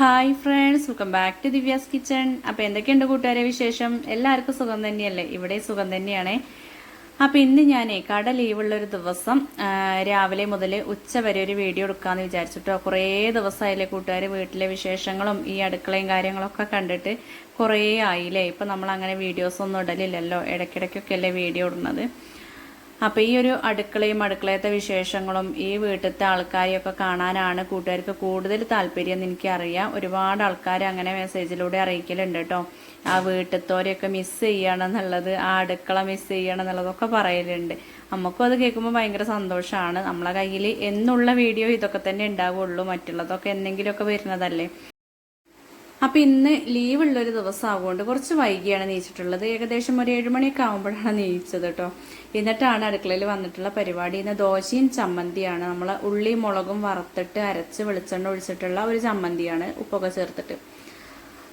Hi friends welcome back to Divya's kitchen. അപ്പോൾ എന്തൊക്കെയുണ്ട് കൂട്ടുകാരെ വിശേഷം? എല്ലാവർക്കും സുഖം തന്നെയല്ലേ? ഇവിടെ സുഖം തന്നെയാണേ. അപ്പോൾ ഇന്ന് ഞാൻ കട ലീവുള്ളൊരു ദിവസം രാവിലെ മുതൽ ഉച്ച വരെ ഒരു വീഡിയോ എടുക്കാമെന്ന് വിചാരിച്ചിട്ടോ. കുറേ ദിവസമായില്ലേ കൂട്ടുകാർ വീട്ടിലെ വിശേഷങ്ങളും ഈ അടുക്കളയും കാര്യങ്ങളൊക്കെ കണ്ടിട്ട് കുറേ ആയില്ലേ? ഇപ്പം നമ്മൾ അങ്ങനെ വീഡിയോസ് ഒന്നും ഇടലില്ലല്ലോ. ഇടയ്ക്കിടയ്ക്കൊക്കെ അല്ലേ വീഡിയോ ഇടുന്നത്. അപ്പോൾ ഈ ഒരു അടുക്കളയും അടുക്കളയത്തെ വിശേഷങ്ങളും ഈ വീട്ടിലത്തെ ആൾക്കാരെയൊക്കെ കാണാനാണ് കൂട്ടുകാർക്ക് കൂടുതൽ താല്പര്യം എന്ന് എനിക്കറിയാം. ഒരുപാട് ആൾക്കാർ അങ്ങനെ മെസ്സേജിലൂടെ അറിയിക്കലുണ്ട് കേട്ടോ. ആ വീട്ടിലത്തോരെയൊക്കെ മിസ് ചെയ്യണം എന്നുള്ളത് ആ അടുക്കള മിസ് ചെയ്യണം എന്നുള്ളതൊക്കെ പറയലുണ്ട്. നമുക്കും അത് കേൾക്കുമ്പോൾ ഭയങ്കര സന്തോഷമാണ്. നമ്മളെ കയ്യിൽ എന്നുള്ള വീഡിയോ ഇതൊക്കെ തന്നെ ഉണ്ടാവുള്ളൂ. മറ്റുള്ളതൊക്കെ എന്തെങ്കിലുമൊക്കെ വരുന്നതല്ലേ. അപ്പൊ ഇന്ന് ലീവ് ഉള്ളൊരു ദിവസം ആവുകൊണ്ട് കുറച്ച് വൈകിയാണ് നീച്ചിട്ടുള്ളത്. ഏകദേശം ഒരു ഏഴുമണിയൊക്കെ ആകുമ്പോഴാണ് നീച്ചത് കേട്ടോ എന്നിട്ടാണ് അടുക്കളയിൽ വന്നിട്ടുള്ള പരിപാടി. ഇന്ന് ദോശയും ചമ്മന്തിയാണ്. നമ്മൾ ഉള്ളി മുളകും വറുത്തിട്ട് അരച്ച് വെളിച്ചെണ്ണ ഒഴിച്ചിട്ടുള്ള ഒരു ചമ്മന്തിയാണ് ഉപ്പൊക്കെ ചേർത്തിട്ട്.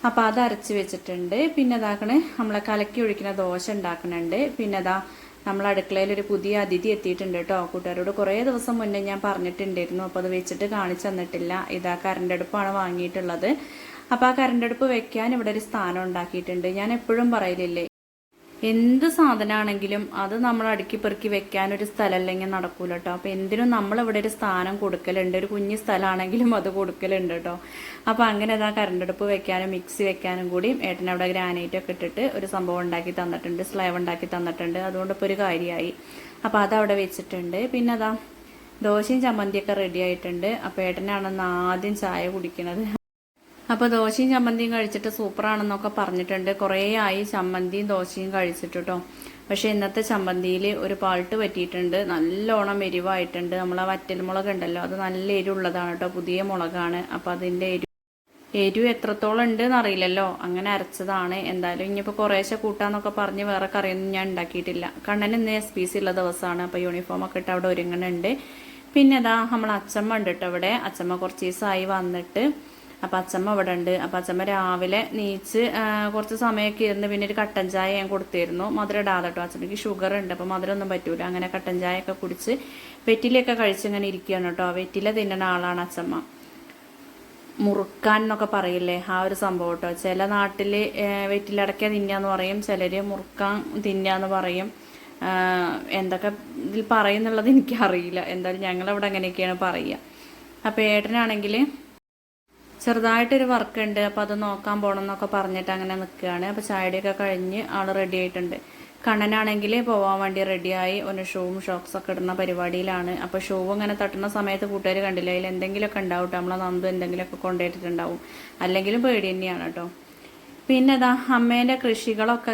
അപ്പോൾ അത് അരച്ച് വെച്ചിട്ടുണ്ട്. പിന്നെ അതാക്കണേ നമ്മളെ കലക്കി ഒഴിക്കുന്ന ദോശ ഉണ്ടാക്കുന്നുണ്ട് പിന്നെ അതാ നമ്മൾ അടുക്കളയിൽ ഒരു പുതിയ അതിഥി എത്തിയിട്ടുണ്ട് കേട്ടോ കൂട്ടുകാരോട് കുറേ ദിവസം മുന്നേ ഞാൻ പറഞ്ഞിട്ടുണ്ടായിരുന്നു. അപ്പോൾ അത് വെച്ചിട്ട് കാണിച്ചു തന്നിട്ടില്ല. ഇതാ കറണ്ട് അടുപ്പാണ് വാങ്ങിയിട്ടുള്ളത്. അപ്പോൾ ആ കറണ്ട് അടുപ്പ് വെക്കാൻ ഇവിടെ ഒരു സ്ഥാനം ഉണ്ടാക്കിയിട്ടുണ്ട്. ഞാൻ എപ്പോഴും പറയലില്ലേ എന്ത് സാധനമാണെങ്കിലും അത് നമ്മൾ അടുക്കി പെറുക്കി വെക്കാൻ ഒരു സ്ഥലമല്ലെങ്കിൽ നടക്കൂല കേട്ടോ അപ്പോൾ എന്തിനും നമ്മൾ ഇവിടെ ഒരു സ്ഥാനം കൊടുക്കലുണ്ട്. ഒരു കുഞ്ഞു സ്ഥലമാണെങ്കിലും അത് കൊടുക്കലുണ്ട് കേട്ടോ അപ്പോൾ അങ്ങനെ അതാ കറണ്ടടുപ്പ് വെക്കാനും മിക്സി വെക്കാനും കൂടി ഏട്ടനവിടെ ഗ്രാനൈറ്റ് ഒക്കെ ഇട്ടിട്ട് ഒരു സംഭവം ഉണ്ടാക്കി തന്നിട്ടുണ്ട്. സ്ലൈവ് ഉണ്ടാക്കി തന്നിട്ടുണ്ട്. അതുകൊണ്ട് ഇപ്പോൾ ഒരു കാര്യമായി അപ്പോൾ അതവിടെ വെച്ചിട്ടുണ്ട്. പിന്നെ അതാ ദോശയും ചമ്മന്തിയൊക്കെ റെഡി ആയിട്ടുണ്ട്. അപ്പോൾ ഏട്ടനാണെന്ന് ആദ്യം ചായ കുടിക്കണത്. അപ്പോൾ ദോശയും ചമ്മന്തിയും കഴിച്ചിട്ട് സൂപ്പറാണെന്നൊക്കെ പറഞ്ഞിട്ടുണ്ട്. കുറേ ആയി ചമ്മന്തിയും ദോശയും കഴിച്ചിട്ട് കേട്ടോ പക്ഷേ ഇന്നത്തെ ചമ്മന്തിയിൽ ഒരു പാൾട്ട് പറ്റിയിട്ടുണ്ട്. നല്ലോണം എരിവായിട്ടുണ്ട്. നമ്മൾ ആ വറ്റൽ മുളക് ഉണ്ടല്ലോ അത് നല്ല എരിവുള്ളതാണ് കേട്ടോ. പുതിയ മുളകാണ്. അപ്പോൾ അതിന്റെ എരിവ് എരിവ് എത്രത്തോളം ഉണ്ട് എന്നറിയില്ലല്ലോ അങ്ങനെ അരച്ചതാണ്. എന്തായാലും ഇനിയിപ്പോൾ കുറേശ്ശെ കൂട്ടാന്നൊക്കെ പറഞ്ഞ് വേറെ കറിയൊന്നും ഞാൻ ഉണ്ടാക്കിയിട്ടില്ല. കണ്ണൻ ഇന്ന് എസ് പി സി ഉള്ള ദിവസമാണ്. അപ്പോൾ യൂണിഫോമൊക്കെ ഇട്ട് അവിടെ ഒരുങ്ങണുണ്ട്. പിന്നെ അതാ നമ്മൾ അച്ചമ്മ ഉണ്ട് കേട്ടോ ഇവിടെ അച്ചമ്മ കുറച്ച് ദിവസമായി വന്നിട്ട് അപ്പം അച്ചമ്മ ഇവിടെ ഉണ്ട് അപ്പം അച്ചമ്മ രാവിലെ നീച്ച് കുറച്ച് സമയമൊക്കെ ഇരുന്ന് പിന്നെ ഒരു കട്ടൻ ചായ ഞാൻ കൊടുത്തിരുന്നു. മധുരം ഇടാതെ കേട്ടോ അച്ചമ്മയ്ക്ക് ഷുഗർ ഉണ്ട്. അപ്പം മധുരമൊന്നും പറ്റൂല. അങ്ങനെ കട്ടൻ ചായ ഒക്കെ കുടിച്ച് വെറ്റിലയൊക്കെ കഴിച്ച് ഇങ്ങനെ ഇരിക്കുകയാണ് കേട്ടോ. വെറ്റില തിന്നണ ആളാണ് അച്ചമ്മ. മുറുക്കാൻ എന്നൊക്കെ പറയില്ലേ ആ ഒരു സംഭവം കേട്ടോ. ചില നാട്ടിൽ വെറ്റിലടക്ക തിന്നാന്ന് പറയും. ചിലർ മുറുക്കാൻ തിന്നാന്ന് പറയും. എന്തൊക്കെ ഇതിൽ പറയുന്നുള്ളത് എനിക്കറിയില്ല. എന്തായാലും ഞങ്ങളവിടെ അങ്ങനെയൊക്കെയാണ് പറയുക. അപ്പോൾ ഏട്ടനാണെങ്കിൽ ചെറുതായിട്ടൊരു വർക്ക് ഉണ്ട് അപ്പോൾ അത് നോക്കാൻ പോകണം എന്നൊക്കെ പറഞ്ഞിട്ട് അങ്ങനെ നിൽക്കുകയാണ് അപ്പോൾ ചായയുടെയൊക്കെ കഴിഞ്ഞ് ആൾ റെഡി ആയിട്ടുണ്ട്. കണ്ണനാണെങ്കിൽ പോവാൻ വേണ്ടി റെഡിയായി ഒന്ന് ഷൂവും ഷോക്സ് ഒക്കെ ഇടുന്ന പരിപാടിയിലാണ്. അപ്പോൾ ഷൂ ഇങ്ങനെ തട്ടുന്ന സമയത്ത് കൂട്ടുകാർ കണ്ടില്ല? അതിൽ എന്തെങ്കിലുമൊക്കെ ഉണ്ടാവും കേട്ടോ നമ്മളെ നന്ദു എന്തെങ്കിലുമൊക്കെ കൊണ്ടുപോയിട്ടുണ്ടാവും അല്ലെങ്കിലും പേടി തന്നെയാണ് കേട്ടോ പിന്നെ അതാ അമ്മേന്റെ കൃഷികളൊക്കെ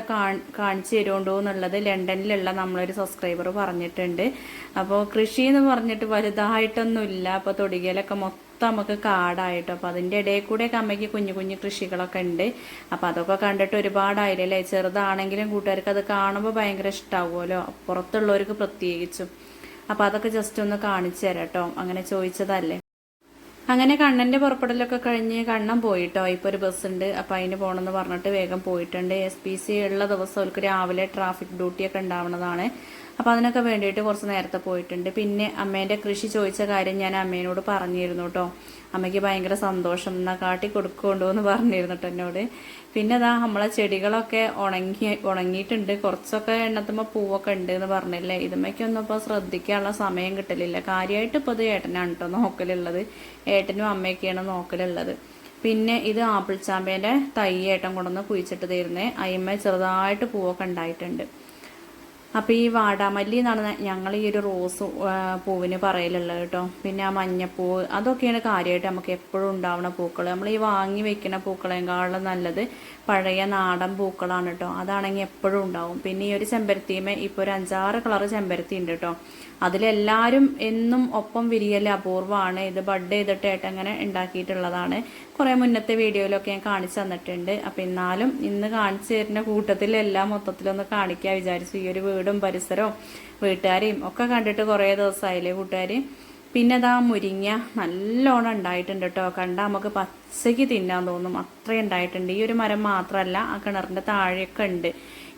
കാണിച്ചു തരുമുണ്ടോ എന്നുള്ളത് ലണ്ടനിലുള്ള നമ്മളൊരു സബ്സ്ക്രൈബർ പറഞ്ഞിട്ടുണ്ട്. അപ്പോൾ കൃഷി എന്ന് പറഞ്ഞിട്ട് വലുതായിട്ടൊന്നുമില്ല. അപ്പോൾ തൊടികയിലൊക്കെ മൊത്തം നമുക്ക് കാടായിട്ടോ. അപ്പോൾ അതിന്റെ ഇടയിൽ കൂടെയൊക്കെ അമ്മയ്ക്ക് കുഞ്ഞു കുഞ്ഞു കൃഷികളൊക്കെ ഉണ്ട്. അപ്പോൾ അതൊക്കെ കണ്ടിട്ട് ഒരുപാടായില്ലേ ചെറുതാണെങ്കിലും കൂട്ടുകാർക്ക് അത് കാണുമ്പോൾ ഭയങ്കര ഇഷ്ടമാവുമല്ലോ പുറത്തുള്ളവർക്ക് പ്രത്യേകിച്ചും. അപ്പോൾ അതൊക്കെ ജസ്റ്റ് ഒന്ന് കാണിച്ചു തരാം കേട്ടോ അങ്ങനെ ചോദിച്ചതല്ലേ? അങ്ങനെ കണ്ണന്റെ പുറപ്പെടലൊക്കെ കഴിഞ്ഞ് കണ്ണൻ പോയിട്ടോ? ഇപ്പൊ ഒരു ബസ് ഉണ്ട്. അപ്പോൾ അതിന് പോകണമെന്ന് പറഞ്ഞിട്ട് വേഗം പോയിട്ടുണ്ട്. എസ് പി സി ഉള്ള ദിവസം അവർക്ക് രാവിലെ ട്രാഫിക് ഡ്യൂട്ടിയൊക്കെ ഉണ്ടാവുന്നതാണ്. അപ്പോൾ അതിനൊക്കെ വേണ്ടിയിട്ട് കുറച്ച് നേരത്തെ പോയിട്ടുണ്ട്. പിന്നെ അമ്മേന്റെ കൃഷി ചോദിച്ച കാര്യം ഞാൻ അമ്മേനോട് പറഞ്ഞിരുന്നു കേട്ടോ അമ്മയ്ക്ക് ഭയങ്കര സന്തോഷം. എന്നാൽ കാട്ടി കൊടുക്കുന്നുണ്ടോ എന്ന് പറഞ്ഞിരുന്നു എന്നോട്. പിന്നെ അതാ നമ്മളെ ചെടികളൊക്കെ ഉണങ്ങി ഉണങ്ങിയിട്ടുണ്ട്. കുറച്ചൊക്കെ എണ്ണത്തുമ്പോൾ പൂവൊക്കെ ഉണ്ട് എന്ന് പറഞ്ഞില്ലേ ഇതുമ്മയ്ക്കൊന്നും ഇപ്പോൾ ശ്രദ്ധിക്കാനുള്ള സമയം കിട്ടലില്ല. കാര്യമായിട്ട് ഇപ്പോൾ ഇത് ഏട്ടനാണ് കേട്ടോ നോക്കലുള്ളത്. ഏട്ടനും അമ്മയൊക്കെയാണ് നോക്കലുള്ളത്. പിന്നെ ഇത് ആപ്പിൾ ചാമ്പേന്റെ തൈ ഏട്ടൻ കൊണ്ടുവന്ന് കുഴിച്ചിട്ട് തരുന്നേ. അയിമ്മ ചെറുതായിട്ട് പൂവൊക്കെ ഉണ്ടായിട്ടുണ്ട്. അപ്പോൾ ഈ വാടാമല്ലി എന്നാണ് ഞങ്ങൾ ഈ ഒരു റോസ് പൂവിന് പറയലുള്ളത് കേട്ടോ. പിന്നെ ആ മഞ്ഞപ്പൂവ് അതൊക്കെയാണ് കാര്യമായിട്ട് നമുക്ക് എപ്പോഴും ഉണ്ടാവുന്ന പൂക്കൾ നമ്മൾ ഈ വാങ്ങി വെക്കുന്ന പൂക്കളെക്കാളും നല്ലത് പഴയ നാടൻ പൂക്കളാണ് കേട്ടോ. അതാണെങ്കിൽ എപ്പോഴും ഉണ്ടാവും. പിന്നെ ഈ ഒരു ചെമ്പരത്തിമേ ഇപ്പോൾ ഒരു അഞ്ചാറ് കളർ ചെമ്പരത്തി ഉണ്ട് കേട്ടോ. അതിലെല്ലാവരും എന്നും ഒപ്പം വിരിയൽ അപൂർവമാണ്. ഇത് ബഡ് ചെയ്തിട്ട് ഏട്ടൻ അങ്ങനെ ഉണ്ടാക്കിയിട്ടുള്ളതാണ്. കുറേ മുന്നത്തെ വീഡിയോയിലൊക്കെ ഞാൻ കാണിച്ചു തന്നിട്ടുണ്ട്. അപ്പൊ എന്നാലും ഇന്ന് കാണിച്ചു തരുന്ന കൂട്ടത്തിൽ എല്ലാം മൊത്തത്തിലൊന്ന് കാണിക്കാൻ വിചാരിച്ചു. ഈ ഒരു വീടും പരിസരവും വീട്ടുകാരെയും ഒക്കെ കണ്ടിട്ട് കുറേ ദിവസമായില്ലേ കൂട്ടുകാരെയും പിന്നെ അതാ മുരിങ്ങ നല്ലോണം ഉണ്ടായിട്ടുണ്ട് കേട്ടോ കണ്ട നമുക്ക് പച്ചയ്ക്ക് തിന്നാൻ തോന്നും. അത്രയും ഉണ്ടായിട്ടുണ്ട്. ഈ ഒരു മരം മാത്രമല്ല ആ കിണറിന്റെ താഴെയൊക്കെ ഉണ്ട്.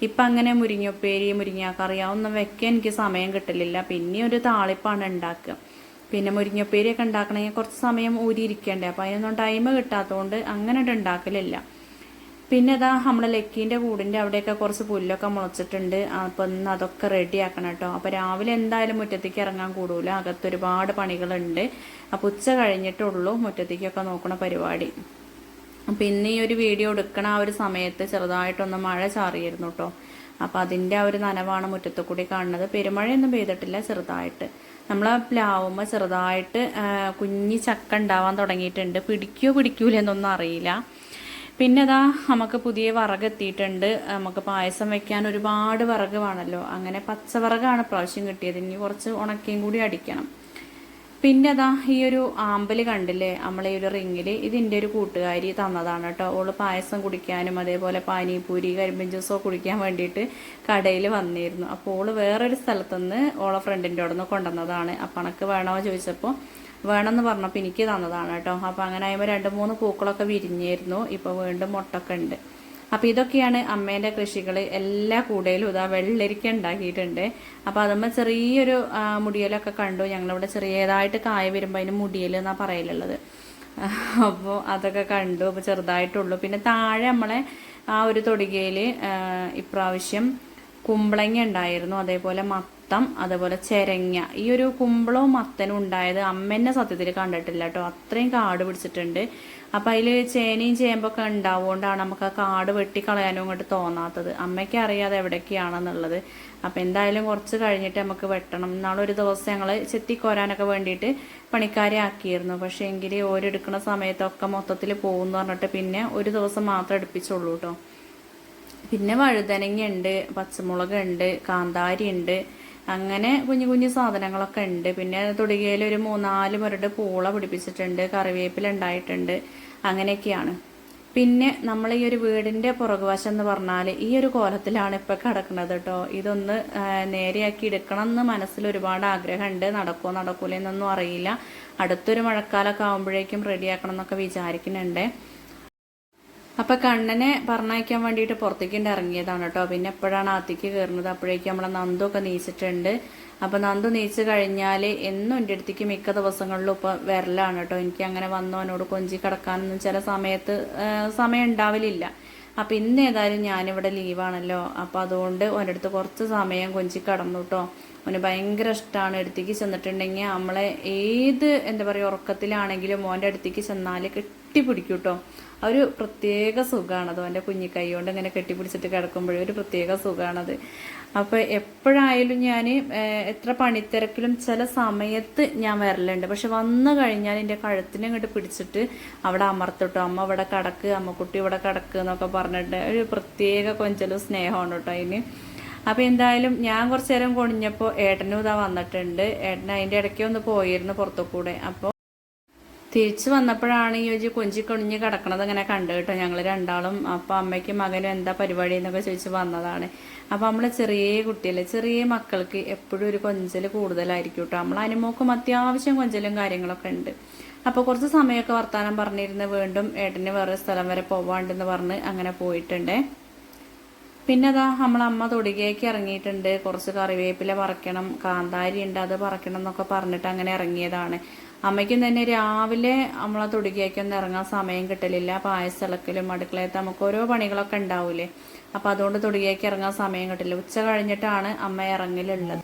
ഇപ്പം അങ്ങനെ മുരിങ്ങപ്പേരി മുരിങ്ങാക്കറി അതൊന്നും വെക്കാൻ എനിക്ക് സമയം കിട്ടലില്ല. പിന്നെ ഒരു താളിപ്പാണ് ഉണ്ടാക്കുക. പിന്നെ മുരിങ്ങപ്പേരിയൊക്കെ ഉണ്ടാക്കണമെങ്കിൽ കുറച്ച് സമയം ഊരിയിരിക്കണ്ടേ അപ്പം അതിനൊന്നും ടൈം കിട്ടാത്തതുകൊണ്ട് അങ്ങനെ ഉണ്ടാക്കലില്ല. പിന്നെ ഇതാ നമ്മളെ ലക്കീന്റെ കൂടിന്റെ അവിടെയൊക്കെ കുറച്ച് പുല്ലൊക്കെ മുളച്ചിട്ടുണ്ട്. അപ്പം ഇന്ന് അതൊക്കെ റെഡി ആക്കണം കേട്ടോ. അപ്പോൾ രാവിലെ എന്തായാലും മുറ്റത്തേക്ക് ഇറങ്ങാൻ കൂടൂല. അകത്ത് ഒരുപാട് പണികളുണ്ട്. അപ്പോൾ ഉച്ച കഴിഞ്ഞിട്ടുള്ളൂ മുറ്റത്തേക്കൊക്കെ നോക്കണ പരിപാടി. അപ്പം ഇന്ന് ഈ ഒരു വീഡിയോ എടുക്കണ ആ ഒരു സമയത്ത് ചെറുതായിട്ടൊന്ന് മഴ ചാറിയിരുന്നു കേട്ടോ അപ്പം അതിന്റെ ആ ഒരു നനവാണ് മുറ്റത്ത് കൂടി കാണുന്നത്. പെരുമഴയൊന്നും പെയ്തിട്ടില്ല ചെറുതായിട്ട്. നമ്മളെ പ്ലാവുമ്പോൾ ചെറുതായിട്ട് കുഞ്ഞി ചക്ക ഉണ്ടാവാൻ തുടങ്ങിയിട്ടുണ്ട്. പിടിക്കുകയോ പിടിക്കൂല എന്നൊന്നും അറിയില്ല. പിന്നെ ഇതാ നമുക്ക് പുതിയ വിറക് എത്തിയിട്ടുണ്ട്. നമുക്ക് പായസം വെക്കാൻ ഒരുപാട് വിറക് വേണമല്ലോ അങ്ങനെ പച്ചവറകാണ് പ്രാവശ്യം കിട്ടിയത്. ഇനി കുറച്ച് ഉണക്കിയും കൂടി അടിക്കണം. പിന്നെ അതാ ഈ ഒരു ആമ്പൽ കണ്ടില്ലേ? നമ്മളെ ഈ ഒരു റിങ്ങിൽ ഇതിന്റെ ഒരു കൂട്ടുകാരി തന്നതാണ് കേട്ടോ. ഓൾ പായസം കുടിക്കാനും അതേപോലെ പാനിപൂരി കരിമ്പിൻ ജ്യൂസോ കുടിക്കാൻ വേണ്ടിയിട്ട് കടയിൽ വന്നിരുന്നു. അപ്പോൾ ഓൾ വേറൊരു സ്ഥലത്തുനിന്ന് ഓളെ ഫ്രണ്ടിന്റെ അവിടെ നിന്ന് കൊണ്ടുവന്നതാണ്. അപ്പം അണക്ക് വേണോ ചോദിച്ചപ്പോൾ വേണമെന്ന് പറഞ്ഞപ്പോൾ എനിക്ക് തന്നതാണ് കേട്ടോ. അപ്പോൾ അങ്ങനെ ആയപ്പോൾ രണ്ട് മൂന്ന് പൂക്കളൊക്കെ വിരിഞ്ഞിരുന്നു. ഇപ്പോൾ വീണ്ടും മുട്ടൊക്കെ ഉണ്ട്. അപ്പോൾ ഇതൊക്കെയാണ് അമ്മേന്റെ കൃഷികൾ എല്ലാ കൂടയിലും ഇതാ വെള്ളരിക്ക ഉണ്ടാക്കിയിട്ടുണ്ട്. അപ്പോൾ അതുമ്പോൾ ചെറിയൊരു മുടിയലൊക്കെ കണ്ടു. ഞങ്ങളിവിടെ ചെറിയതായിട്ട് കായ വരുമ്പോൾ അതിന് മുടിയൽ എന്നാണ് പറയലുള്ളത്. അപ്പോൾ അതൊക്കെ കണ്ടു. അപ്പോൾ ചെറുതായിട്ടുള്ളൂ. പിന്നെ താഴെ നമ്മളെ ആ ഒരു തൊടികയിൽ ഇപ്രാവശ്യം കുമ്പളങ്ങ ഉണ്ടായിരുന്നു. അതേപോലെ മത്തം അതേപോലെ ചെരങ്ങ. ഈ ഒരു കുമ്പളവും മത്തനും ഉണ്ടായത് അമ്മേനെ സത്യത്തിൽ കണ്ടിട്ടില്ല കേട്ടോ. അത്രയും കാട് പിടിച്ചിട്ടുണ്ട്. അപ്പം അതിൽ ചേനയും ചേമ്പൊക്കെ ഉണ്ടാവുകൊണ്ടാണ് നമുക്ക് ആ കാട് വെട്ടിക്കളയാനും ഇങ്ങോട്ട് തോന്നാത്തത്. അമ്മയ്ക്ക് അറിയാതെ എവിടേക്കാണെന്നുള്ളത്. അപ്പം എന്തായാലും കുറച്ച് കഴിഞ്ഞിട്ട് നമുക്ക് വെട്ടണം. നാളെ ഒരു ദിവസം ഞങ്ങൾ ചെത്തിക്കോരാനൊക്കെ വേണ്ടിയിട്ട് പണിക്കാരെ ആക്കിയിരുന്നു. പക്ഷേ എങ്കിൽ ഓരെടുക്കുന്ന സമയത്തൊക്കെ മൊത്തത്തിൽ പോകുമെന്ന് പറഞ്ഞിട്ട് പിന്നെ ഒരു ദിവസം മാത്രം എടുപ്പിച്ചുള്ളൂ കേട്ടോ. പിന്നെ വഴുതനങ്ങ ഉണ്ട് പച്ചമുളക് ഉണ്ട് കാന്താരി ഉണ്ട് അങ്ങനെ കുഞ്ഞു കുഞ്ഞു സാധനങ്ങളൊക്കെ ഉണ്ട്. പിന്നെ തൊടുകയിൽ ഒരു മൂന്നാൽ മുരട് പൂള പിടിപ്പിച്ചിട്ടുണ്ട്. കറിവേപ്പില ഉണ്ടായിട്ടുണ്ട്. അങ്ങനെയൊക്കെയാണ്. പിന്നെ നമ്മൾ ഈ ഒരു വീടിന്റെ പുറകുവശം എന്ന് പറഞ്ഞാൽ ഈ ഒരു കോലത്തിലാണ് ഇപ്പൊ കിടക്കുന്നത് കേട്ടോ. ഇതൊന്ന് നേരെയാക്കി എടുക്കണം എന്ന് മനസ്സിൽ ഒരുപാട് ആഗ്രഹമുണ്ട്. നടക്കുമോ നടക്കൂലെന്നൊന്നും അറിയില്ല. അടുത്തൊരു മഴക്കാലമൊക്കെ ആകുമ്പോഴേക്കും റെഡിയാക്കണം എന്നൊക്കെ വിചാരിക്കുന്നുണ്ട്. അപ്പൊ കണ്ണനെ പറഞ്ഞയക്കാൻ വേണ്ടിയിട്ട് പുറത്തേക്ക് ഇറങ്ങിയതാണ് കേട്ടോ. പിന്നെ എപ്പോഴാണ് അകത്തേക്ക് കയറുന്നത്? അപ്പോഴേക്കും നമ്മളെ നന്ദു ഒക്കെ നീച്ചിട്ടുണ്ട്. അപ്പൊ നന്ദു നീച്ച് കഴിഞ്ഞാൽ എന്നും എന്റെ അടുത്തേക്ക് മിക്ക ദിവസങ്ങളിലും ഇപ്പൊ വരലാണ് കേട്ടോ. എനിക്ക് അങ്ങനെ വന്നവനോട് കൊഞ്ചി കിടക്കാനൊന്നും ചില സമയത്ത് സമയം ഉണ്ടാവലില്ല. അപ്പൊ ഇന്ന് ഏതായാലും ഞാനിവിടെ ലീവാണല്ലോ അപ്പൊ അതുകൊണ്ട് ഓന്റെ അടുത്ത് കുറച്ച് സമയം കൊഞ്ചി കടന്നു കേട്ടോ. അവന് ഭയങ്കര ഇഷ്ടമാണ് അടുത്തേക്ക് ചെന്നിട്ടുണ്ടെങ്കിൽ നമ്മളെ ഏത് എന്താ പറയുക ഉറക്കത്തിലാണെങ്കിലും മോന്റെ അടുത്തേക്ക് ചെന്നാൽ കെട്ടിപ്പിടിക്കും കേട്ടോ ഒരു പ്രത്യേക സുഖമാണത് അവന്റെ കുഞ്ഞിക്കൈ കൊണ്ട് ഇങ്ങനെ കെട്ടിപ്പിടിച്ചിട്ട് കിടക്കുമ്പോഴേ ഒരു പ്രത്യേക സുഖമാണത് അപ്പോൾ എപ്പോഴായാലും ഞാൻ എത്ര പണിത്തിരക്കിലും ചില സമയത്ത് ഞാൻ വരലുണ്ട്. പക്ഷെ വന്നു കഴിഞ്ഞാൽ എന്റെ കഴുത്തിനെ ഇങ്ങോട്ട് പിടിച്ചിട്ട് അവിടെ അമർത്തിട്ടോ. അമ്മ ഇവിടെ കിടക്ക് അമ്മക്കുട്ടി ഇവിടെ കിടക്ക് എന്നൊക്കെ പറഞ്ഞിട്ട് ഒരു പ്രത്യേക കൊഞ്ചലും സ്നേഹമാണ് കേട്ടോ അതിന്. അപ്പോൾ എന്തായാലും ഞാൻ കുറച്ച് നേരം കൊണിഞ്ഞപ്പോൾ ഏട്ടനും ഇതാ വന്നിട്ടുണ്ട്. ഏട്ടൻ അതിന്റെ ഇടയ്ക്ക് ഒന്ന് പോയിരുന്നു പുറത്തു കൂടെ അപ്പോൾ തിരിച്ചു വന്നപ്പോഴാണ് ഈ ഒരു കൊഞ്ചി കൊണിഞ്ഞ് കിടക്കണത് ഇങ്ങനെ കണ്ടു കേട്ടോ. ഞങ്ങൾ രണ്ടാളും അപ്പോൾ അമ്മയ്ക്കും മകനും എന്താ പരിപാടി എന്നൊക്കെ ചോദിച്ച് വന്നതാണ്. അപ്പോൾ നമ്മളെ ചെറിയ കുട്ടിയല്ലേ ചെറിയ മക്കൾക്ക് എപ്പോഴും ഒരു കൊഞ്ചൽ കൂടുതലായിരിക്കും കേട്ടോ. നമ്മൾ അനുമോക്കും അത്യാവശ്യം കൊഞ്ചലും കാര്യങ്ങളൊക്കെ ഉണ്ട്. അപ്പോൾ കുറച്ച് സമയമൊക്കെ വർത്താനം പറഞ്ഞിരുന്ന് വീണ്ടും ഏട്ടന് വേറെ സ്ഥലം വരെ പോവാണ്ടെന്ന് പറഞ്ഞ് അങ്ങനെ പോയിട്ടുണ്ടേ. പിന്നെ അതാ നമ്മളമ്മ തൊടികേക്ക് ഇറങ്ങിയിട്ടുണ്ട്. കുറച്ച് കറിവേപ്പില പറിക്കണം കാന്താരി ഉണ്ട് അത് പറിക്കണം എന്നൊക്കെ പറഞ്ഞിട്ട് അങ്ങനെ ഇറങ്ങിയതാണ്. അമ്മയ്ക്കും തന്നെ രാവിലെ നമ്മളെ തൊടികേക്കൊന്നും ഇറങ്ങാൻ സമയം കിട്ടലില്ല. പായസളക്കലും അടുക്കളയത്ത് നമുക്ക് ഓരോ പണികളൊക്കെ ഉണ്ടാവൂലേ. അപ്പൊ അതുകൊണ്ട് തൊടികേക്ക് ഇറങ്ങാൻ സമയം കിട്ടില്ല. ഉച്ച കഴിഞ്ഞിട്ടാണ് അമ്മ ഇറങ്ങലുള്ളത്.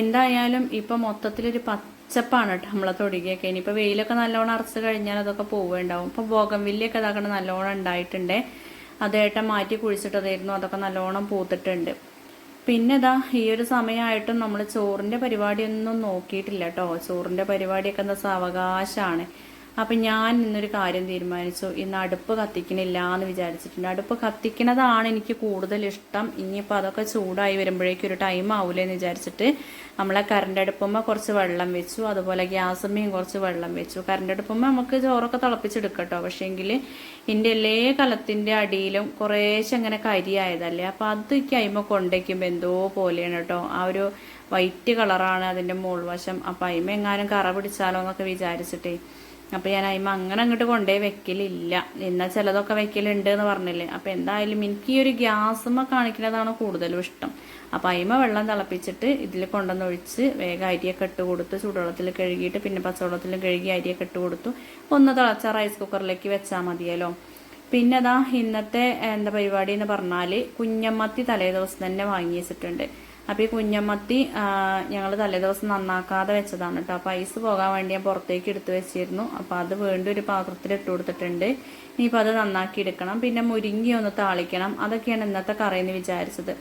എന്തായാലും ഇപ്പൊ മൊത്തത്തിലൊരു പച്ചപ്പാണ് കേട്ടോ നമ്മളെ തൊടുകയൊക്കെ ഇനിയിപ്പോ വെയിലൊക്കെ നല്ലോണം അറച്ച് കഴിഞ്ഞാൽ അതൊക്കെ പോവുകയുണ്ടാവും. ഇപ്പൊ ബോഗംവില്ലയൊക്കെ ഇതാക്കണം നല്ലോണം ഉണ്ടായിട്ടുണ്ട്. അതേട്ടം മാറ്റി കുഴിച്ചിട്ടതായിരുന്നു. അതൊക്കെ നല്ലോണം പൂത്തിട്ടുണ്ട്. പിന്നെ ഇതാ ഈ ഒരു സമയമായിട്ടും നമ്മൾ ചോറിന്റെ പരിപാടിയൊന്നും നോക്കിയിട്ടില്ല കേട്ടോ ചോറിന്റെ പരിപാടിയൊക്കെ എന്താ സാവകാശമാണ് അപ്പം ഞാൻ ഇന്നൊരു കാര്യം തീരുമാനിച്ചു. ഇന്ന് അടുപ്പ് കത്തിക്കണില്ല എന്ന് വിചാരിച്ചിട്ടുണ്ട്. അടുപ്പ് കത്തിക്കണതാണ് എനിക്ക് കൂടുതൽ ഇഷ്ടം. ഇനിയിപ്പോൾ അതൊക്കെ ചൂടായി വരുമ്പോഴേക്കും ഒരു ടൈം ആവില്ലേ എന്ന് വിചാരിച്ചിട്ട് നമ്മളെ കറണ്ട് അടുപ്പുമ്പോൾ കുറച്ച് വെള്ളം വെച്ചു. അതുപോലെ ഗ്യാസമ്മയും കുറച്ച് വെള്ളം വെച്ചു. കറണ്ട് അടുപ്പുമ്പോൾ നമുക്ക് ചോറൊക്കെ തിളപ്പിച്ചെടുക്കട്ടോ. പക്ഷേങ്കിൽ എന്റെ എല്ലാ കലത്തിന്റെ അടിയിലും കുറേശ്ശെ അങ്ങനെ കരിയായതല്ലേ? അപ്പം അത് കൈമ കൊണ്ടേക്കുമ്പോൾ എന്തോ പോലെയാണ് കേട്ടോ. ആ ഒരു വൈറ്റ് കളറാണ് അതിന്റെ മോൾവശം. അപ്പം എങ്ങാനും കറ പിടിച്ചാലോ എന്നൊക്കെ വിചാരിച്ചിട്ടേ. അപ്പൊ ഞാൻ അയിമ അങ്ങനെ അങ്ങോട്ട് കൊണ്ടേ വെക്കലില്ല. എന്നാൽ ചിലതൊക്കെ വെക്കലുണ്ട് എന്ന് പറഞ്ഞില്ലേ. അപ്പൊ എന്തായാലും എനിക്ക് ഈ ഒരു ഗ്യാസുമ്മ കാണിക്കുന്നതാണ് കൂടുതലും ഇഷ്ടം. അപ്പം അയിമ വെള്ളം തിളപ്പിച്ചിട്ട് ഇതിൽ കൊണ്ടുവന്ന് ഒഴിച്ച് വേഗം അരിയൊക്കെ ഇട്ട് കൊടുത്ത് ചൂടുവെള്ളത്തിൽ കഴുകിയിട്ട് പിന്നെ പച്ചവെള്ളത്തിലും കഴുകി അരിയൊക്കെ ഇട്ട് കൊടുത്തു. ഒന്ന് തിളച്ച റൈസ് കുക്കറിലേക്ക് വെച്ചാൽ മതിയല്ലോ. പിന്നെ അതാ ഇന്നത്തെ എന്താ പരിപാടി എന്ന് പറഞ്ഞാൽ കുഞ്ഞമ്മത്തി തലേ ദിവസം തന്നെ വാങ്ങി വെച്ചിട്ടുണ്ട് അപ്പോൾ ഈ കുഞ്ഞമ്മത്തി ഞങ്ങൾ തലേദിവസം നന്നാക്കാതെ വെച്ചതാണ് കേട്ടോ അപ്പോൾ ഐസ് പോകാൻ വേണ്ടി ഞാൻ പുറത്തേക്ക് എടുത്ത് വെച്ചിരുന്നു. അപ്പോൾ അത് വീണ്ടും ഒരു പാത്രത്തിൽ ഇട്ട് കൊടുത്തിട്ടുണ്ട്. ഇനിയിപ്പോൾ അത് നന്നാക്കി എടുക്കണം. പിന്നെ മുരിങ്ങി ഒന്ന് താളിക്കണം. അതൊക്കെയാണ് ഇന്നത്തെ കറിയെന്ന് വിചാരിച്ചത്.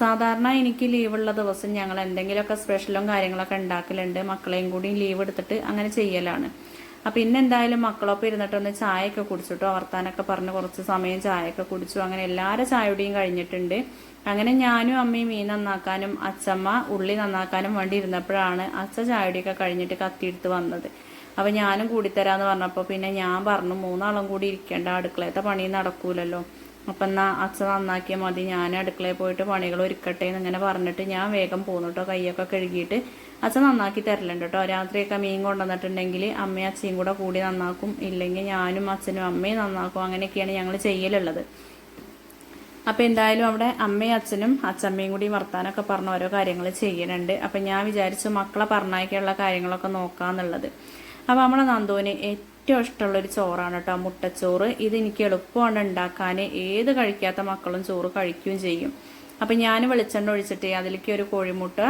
സാധാരണ എനിക്ക് ലീവുള്ള ദിവസം ഞങ്ങൾ എന്തെങ്കിലുമൊക്കെ സ്പെഷ്യലും കാര്യങ്ങളൊക്കെ ഉണ്ടാക്കലുണ്ട്. മക്കളെയും കൂടി ലീവ് എടുത്തിട്ട് അങ്ങനെ ചെയ്യലാണ്. അപ്പം ഇന്ന് എന്തായാലും മക്കളൊപ്പം ഇരുന്നിട്ടൊന്ന് ചായയൊക്കെ കുടിച്ചിട്ടോ വർത്താനൊക്കെ പറഞ്ഞ് കുറച്ച് സമയം ചായയൊക്കെ കുടിച്ചു. അങ്ങനെ എല്ലാവരും ചായയുടെയും കഴിഞ്ഞിട്ടുണ്ട്. അങ്ങനെ ഞാനും അമ്മയും മീൻ നന്നാക്കാനും അച്ചമ്മ ഉള്ളി നന്നാക്കാനും വേണ്ടി ഇരുന്നപ്പോഴാണ് അച്ഛ ചായയുടെയൊക്കെ കഴിഞ്ഞിട്ട് കത്തിയെടുത്ത് വന്നത്. അപ്പോൾ ഞാനും കൂടി കൂടിത്തരാന്ന് പറഞ്ഞപ്പോൾ പിന്നെ ഞാൻ പറഞ്ഞു മൂന്നാളും കൂടി ഇരിക്കേണ്ട അടുക്കളയത്തെ പണി നടക്കൂലല്ലോ. അപ്പം എന്നാ അച്ഛ നന്നാക്കിയാൽ മതി ഞാൻ അടുക്കളയിൽ പോയിട്ട് പണികൾ ഒരുക്കട്ടെ എന്ന് ഇങ്ങനെ പറഞ്ഞിട്ട് ഞാൻ വേഗം പോന്നു കേട്ടോ കൈയൊക്കെ കഴുകിയിട്ട് അച്ഛൻ നന്നാക്കി തരലുണ്ട് കേട്ടോ. രാത്രിയൊക്കെ മീൻ കൊണ്ടുവന്നിട്ടുണ്ടെങ്കിൽ അമ്മയും അച്ഛയും കൂടെ കൂടി നന്നാക്കും. ഇല്ലെങ്കിൽ ഞാനും അച്ഛനും അമ്മയും നന്നാക്കും. അങ്ങനെയൊക്കെയാണ് ഞങ്ങൾ ചെയ്യലുള്ളത്. അപ്പം എന്തായാലും അവിടെ അമ്മയും അച്ഛനും അച്ഛമ്മയും കൂടി വർത്താനൊക്കെ പറഞ്ഞ ഓരോ കാര്യങ്ങൾ ചെയ്യുന്നുണ്ട് അപ്പം ഞാൻ വിചാരിച്ചു മക്കളെ പറഞ്ഞയക്കാനുള്ള കാര്യങ്ങളൊക്കെ നോക്കാന്നുള്ളത്. അപ്പം നമ്മളെ നന്ദുവിന് ഏറ്റവും ഇഷ്ടമുള്ളൊരു ചോറാണ് കേട്ടോ മുട്ടച്ചോറ്. ഇത് എനിക്ക് എളുപ്പമാണ് ഉണ്ടാക്കാൻ. ഏത് കഴിക്കാത്ത മക്കളും ചോറ് കഴിക്കുകയും ചെയ്യും. അപ്പം ഞാൻ വെളിച്ചെണ്ണ ഒഴിച്ചിട്ട് അതിലേക്ക് ഒരു കോഴിമുട്ട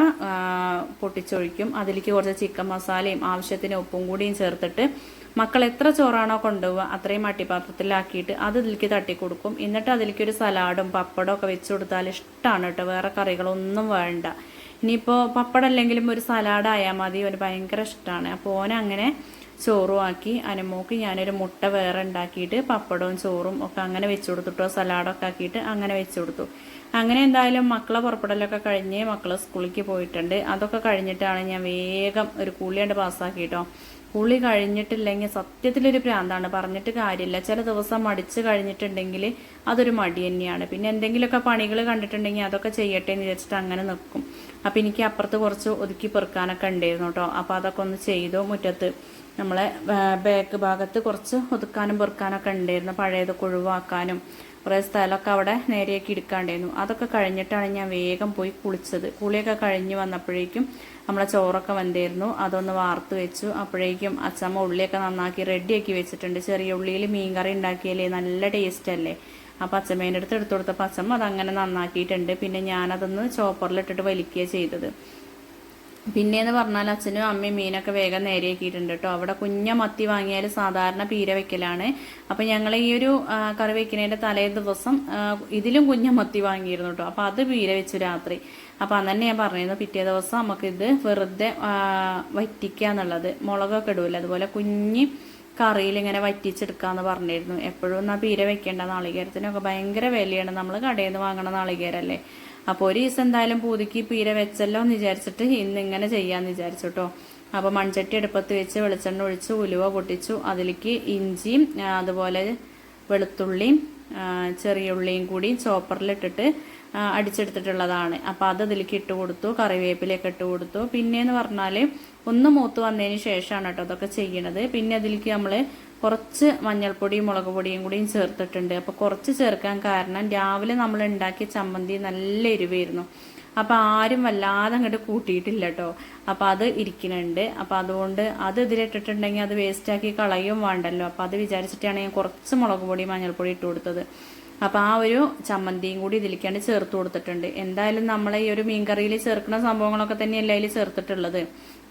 പൊട്ടിച്ചൊഴിക്കും. അതിലേക്ക് കുറച്ച് ചിക്കൻ മസാലയും ആവശ്യത്തിന് ഉപ്പും കൂടിയും ചേർത്തിട്ട് മക്കൾ എത്ര ചോറാണോ കൊണ്ടുപോവുക അത്രയും അട്ടിപ്പാത്രത്തിലാക്കിയിട്ട് അത് ഇതിലേക്ക് തട്ടി കൊടുക്കും എന്നിട്ട് അതിലേക്ക് ഒരു സലാഡും പപ്പടവും ഒക്കെ വെച്ച് കൊടുത്താൽ ഇഷ്ടമാണ് കേട്ടോ. വേറെ കറികളൊന്നും വേണ്ട. ഇനിയിപ്പോൾ പപ്പടം അല്ലെങ്കിലും ഒരു സലാഡ് മതി. ഒരു ഭയങ്കര ഇഷ്ടമാണ് അപ്പോൾ ഓനങ്ങനെ ചോറും ആക്കി അനുമോക്ക് ഞാനൊരു മുട്ട വേറെ ഉണ്ടാക്കിയിട്ട് പപ്പടവും ചോറും ഒക്കെ അങ്ങനെ വെച്ച് കൊടുത്തിട്ടോ സലാഡൊക്കെ ആക്കിയിട്ട് അങ്ങനെ വെച്ച് കൊടുത്തു. അങ്ങനെ എന്തായാലും മക്കളെ പുറപ്പെടലൊക്കെ കഴിഞ്ഞ് മക്കൾ സ്കൂളിലേക്ക് പോയിട്ടുണ്ട്. അതൊക്കെ കഴിഞ്ഞിട്ടാണ് ഞാൻ വേഗം ഒരു കുളി കണ്ട് പാസ്സാക്കിയിട്ടോ കുളി കഴിഞ്ഞിട്ടില്ലെങ്കിൽ സത്യത്തിലൊരു പ്രാന്താണ്. പറഞ്ഞിട്ട് കാര്യമില്ല. ചില ദിവസം മടിച്ച് കഴിഞ്ഞിട്ടുണ്ടെങ്കിൽ അതൊരു മടി തന്നെയാണ്. പിന്നെ എന്തെങ്കിലുമൊക്കെ പണികൾ കണ്ടിട്ടുണ്ടെങ്കിൽ അതൊക്കെ ചെയ്യട്ടെ എന്ന് വിചാരിച്ചിട്ട് അങ്ങനെ നിൽക്കും. അപ്പം എനിക്ക് അപ്പുറത്ത് കുറച്ച് ഒതുക്കി പെറുക്കാനൊക്കെ ഉണ്ടായിരുന്നു കേട്ടോ. അപ്പോൾ അതൊക്കെ ഒന്ന് ചെയ്തു മുറ്റത്ത് നമ്മളെ ബാക്ക് ഭാഗത്ത് കുറച്ച് ഒതുക്കാനും പെറുക്കാനൊക്കെ ഉണ്ടായിരുന്നു. പഴയതൊക്കെ ഒഴിവാക്കാനും കുറേ സ്ഥലമൊക്കെ അവിടെ നേരെയാക്കി എടുക്കാണ്ടായിരുന്നു. അതൊക്കെ കഴിഞ്ഞിട്ടാണ് ഞാൻ വേഗം പോയി കുളിച്ചത്. കുളിയൊക്കെ കഴിഞ്ഞ് വന്നപ്പോഴേക്കും നമ്മളെ ചോറൊക്കെ വന്നിരുന്നു. അതൊന്ന് വാർത്ത് വെച്ചു. അപ്പോഴേക്കും അച്ചമ്മ ഉള്ളിയൊക്കെ നന്നാക്കി റെഡിയാക്കി വെച്ചിട്ടുണ്ട്. ചെറിയ ഉള്ളിയിൽ മീൻകറി ഉണ്ടാക്കിയാലേ നല്ല ടേസ്റ്റ് അല്ലേ? അപ്പം അച്ചമ്മേന്റെ അടുത്ത് എടുത്തു കൊടുത്തപ്പോൾ അച്ചമ്മ അതങ്ങനെ നന്നാക്കിയിട്ടുണ്ട്. പിന്നെ ഞാനതൊന്ന് ചോപ്പറിലിട്ടിട്ട് വലിക്കുക ചെയ്തത്. പിന്നെയെന്ന് പറഞ്ഞാൽ അച്ഛനും അമ്മയും മീനൊക്കെ വേഗം നേരെയാക്കിയിട്ടുണ്ട് കേട്ടോ. അവിടെ കുഞ്ഞ മത്തി വാങ്ങിയാൽ സാധാരണ പീര വെക്കലാണ്. അപ്പം ഞങ്ങൾ ഈ ഒരു കറി വെക്കുന്നതിന്റെ തലേ ദിവസം ഇതിലും കുഞ്ഞ മത്തി വാങ്ങിയിരുന്നു കേട്ടോ. അപ്പം അത് പീര വെച്ചു രാത്രി. അപ്പം അന്ന് ഞാൻ പറഞ്ഞിരുന്നു പിറ്റേ ദിവസം നമുക്കിത് വെറുതെ വറ്റിക്കുക എന്നുള്ളത് മുളകൊക്കെ ഇടൂല. അതുപോലെ കുഞ്ഞി കറിയിൽ ഇങ്ങനെ വറ്റിച്ചെടുക്കാന്ന് പറഞ്ഞിരുന്നു. എപ്പോഴും ഒന്നാ പീര വെക്കേണ്ട നാളികേരത്തിനൊക്കെ ഭയങ്കര വിലയാണ്. നമ്മൾ കടയിൽ നിന്ന് വാങ്ങണ നാളികേരല്ലേ. അപ്പോൾ ഒരു ദിവസം എന്തായാലും പൂതിക്ക് പീര വെച്ചല്ലോ എന്ന് വിചാരിച്ചിട്ട് ഇന്ന് ഇങ്ങനെ ചെയ്യാന്ന് വിചാരിച്ചു കേട്ടോ അപ്പോൾ മൺചട്ടി അടുപ്പത്ത് വെച്ച് വെളിച്ചെണ്ണ ഒഴിച്ച് ഉലുവ പൊട്ടിച്ചു. അതിലേക്ക് ഇഞ്ചിയും അതുപോലെ വെളുത്തുള്ളിയും ചെറിയ ഉള്ളിയും കൂടി ചോപ്പറിലിട്ടിട്ട് അടിച്ചെടുത്തിട്ടുള്ളതാണ്. അപ്പോൾ അത് അതിലേക്ക് ഇട്ട് കൊടുത്തു കറിവേപ്പിലൊക്കെ ഇട്ട് കൊടുത്തു. പിന്നെയെന്ന് പറഞ്ഞാൽ ഒന്ന് മൂത്ത് വന്നതിന് ശേഷമാണ് കേട്ടോ അതൊക്കെ ചെയ്യണത്. പിന്നെ അതിലേക്ക് നമ്മൾ കുറച്ച് മഞ്ഞൾപ്പൊടിയും മുളക് പൊടിയും കൂടിയും ചേർത്തിട്ടുണ്ട്. അപ്പോൾ കുറച്ച് ചേർക്കാൻ കാരണം രാവിലെ നമ്മൾ ഉണ്ടാക്കിയ ചമ്മന്തി നല്ല എരിവായിരുന്നു. അപ്പോൾ ആരും വല്ലാതെ അങ്ങോട്ട് കൂട്ടിയിട്ടില്ല കേട്ടോ അപ്പോൾ അത് ഇരിക്കുന്നുണ്ട്. അപ്പോൾ അതുകൊണ്ട് അത് ഇതിലിട്ടിട്ടുണ്ടെങ്കിൽ അത് വേസ്റ്റാക്കി കളയും വേണ്ടല്ലോ. അപ്പോൾ അത് വിചാരിച്ചിട്ടാണ് ഞാൻ കുറച്ച് മുളക് പൊടി മഞ്ഞൾപ്പൊടി ഇട്ട് കൊടുത്തത്. അപ്പോൾ ആ ഒരു ചമ്മന്തിയും കൂടി ഇതിലേക്കാണ് ചേർത്ത് കൊടുത്തിട്ടുണ്ട്. എന്തായാലും നമ്മൾ ഈ ഒരു മീൻകറിയിൽ ചേർക്കുന്ന സംഭവങ്ങളൊക്കെ തന്നെയല്ല അതിൽ ചേർത്തിട്ടുള്ളത്.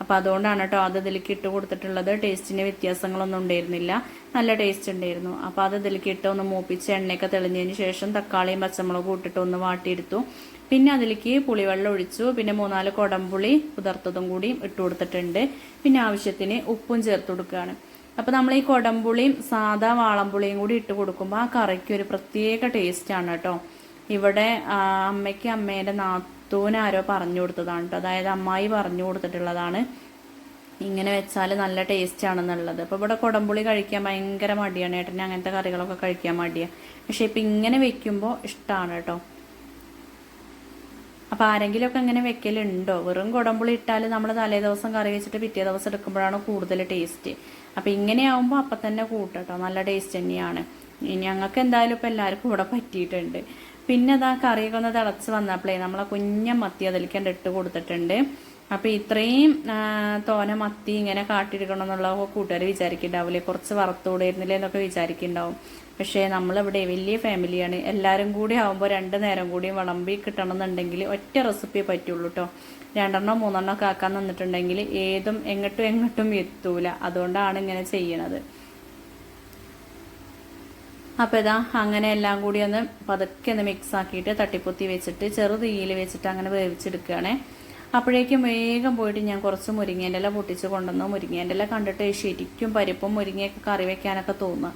അപ്പോൾ അതുകൊണ്ടാണ് കേട്ടോ അത് ഇതിലേക്ക് ഇട്ട് കൊടുത്തിട്ടുള്ളത്. ടേസ്റ്റിന് വ്യത്യാസങ്ങളൊന്നും ഉണ്ടായിരുന്നില്ല. നല്ല ടേസ്റ്റ് ഉണ്ടായിരുന്നു. അപ്പോൾ അത് ഇതിലേക്ക് ഇട്ട് ഒന്ന് മൂപ്പിച്ച് എണ്ണയൊക്കെ തെളിഞ്ഞതിന് ശേഷം തക്കാളിയും പച്ചമുളകും ഇട്ടിട്ട് ഒന്ന് വാട്ടിയെടുത്തു. പിന്നെ അതിലേക്ക് പുളിവെള്ളം ഒഴിച്ചു. പിന്നെ മൂന്നാൽ കുടംപുളി കുതിർത്തതും കൂടി ഇട്ട് കൊടുത്തിട്ടുണ്ട്. പിന്നെ ആവശ്യത്തിന് ഉപ്പും ചേർത്ത് കൊടുക്കുകയാണ്. അപ്പോൾ നമ്മൾ ഈ കൊടംപുളിയും സാധാ വാളംപുളിയും കൂടി ഇട്ട് കൊടുക്കുമ്പോൾ ആ കറിക്ക് ഒരു പ്രത്യേക ടേസ്റ്റാണ് കേട്ടോ ഇവിടെ അമ്മയ്ക്ക് അമ്മേന്റെ നാത്തൂനാരോ പറഞ്ഞു കൊടുത്തതാണ് കേട്ടോ അതായത് അമ്മായി പറഞ്ഞു കൊടുത്തിട്ടുള്ളതാണ്. ഇങ്ങനെ വെച്ചാൽ നല്ല ടേസ്റ്റ് ആണെന്നുള്ളത്. അപ്പോൾ ഇവിടെ കൊടംപുളി കഴിക്കാൻ ഭയങ്കര മടിയാണ്. ഏട്ടന് അങ്ങനത്തെ കറികളൊക്കെ കഴിക്കാൻ മടിയാണ് പക്ഷെ ഇപ്പം ഇങ്ങനെ വെക്കുമ്പോൾ ഇഷ്ടമാണ് കേട്ടോ അപ്പോൾ ആരെങ്കിലുമൊക്കെ ഇങ്ങനെ വെക്കലുണ്ടോ? വെറും കുടംപുളി ഇട്ടാൽ നമ്മൾ തലേ ദിവസം കറി വെച്ചിട്ട് പിറ്റേ ദിവസം എടുക്കുമ്പോഴാണ് കൂടുതൽ ടേസ്റ്റ് അപ്പോൾ ഇങ്ങനെയാവുമ്പോൾ അപ്പം തന്നെ കൂട്ടട്ടോ. നല്ല ടേസ്റ്റ് തന്നെയാണ്. ഞങ്ങൾക്ക് എന്തായാലും ഇപ്പോൾ എല്ലാവർക്കും ഇവിടെ പറ്റിയിട്ടുണ്ട്. പിന്നെ അതാ കറിയൊക്കെ ഒന്ന് തിളച്ച് വന്നപ്പോഴേ നമ്മളെ കുഞ്ഞ മത്തി അതിലേക്ക് എന്റെ ഇട്ട് കൊടുത്തിട്ടുണ്ട്. അപ്പോൾ ഇത്രയും തോന മത്തി ഇങ്ങനെ കാട്ടിയെടുക്കണം എന്നുള്ള കൂട്ടുകാർ വിചാരിക്കുന്നുണ്ടാവില്ലേ? കുറച്ച് വറുത്തുകൂടായിരുന്നില്ലേ എന്നൊക്കെ വിചാരിക്കുന്നുണ്ടാവും. പക്ഷേ നമ്മളിവിടെ വലിയ ഫാമിലിയാണ് എല്ലാവരും കൂടി ആകുമ്പോൾ രണ്ട് നേരം കൂടിയും വിളമ്പി കിട്ടണം എന്നുണ്ടെങ്കിൽ ഒറ്റ റെസിപ്പിയെ പറ്റുള്ളൂ കേട്ടോ രണ്ടെണ്ണോ മൂന്നെണ്ണം ഒക്കെ ആക്കാൻ നിന്നിട്ടുണ്ടെങ്കിൽ ഏതും എങ്ങോട്ടും എങ്ങോട്ടും എത്തൂല. അതുകൊണ്ടാണ് ഇങ്ങനെ ചെയ്യണത്. അപ്പോൾ ഇതാ അങ്ങനെ എല്ലാം കൂടി ഒന്ന് പതുക്കെ ഒന്ന് മിക്സ് ആക്കിയിട്ട് തട്ടിപ്പൊത്തി വെച്ചിട്ട് ചെറു തീയിൽ വെച്ചിട്ട് അങ്ങനെ വേവിച്ചെടുക്കുകയാണേ. അപ്പോഴേക്കും വേഗം പോയിട്ട് ഞാൻ കുറച്ച് മുരിങ്ങേന്റെ ഇല പൊട്ടിച്ച് കൊണ്ടുവന്നു. മുരിങ്ങേന്റെ ഇല കണ്ടിട്ട് ശരിക്കും പരിപ്പും മുരിങ്ങയൊക്കെ കറി വെക്കാനൊക്കെ തോന്നുക.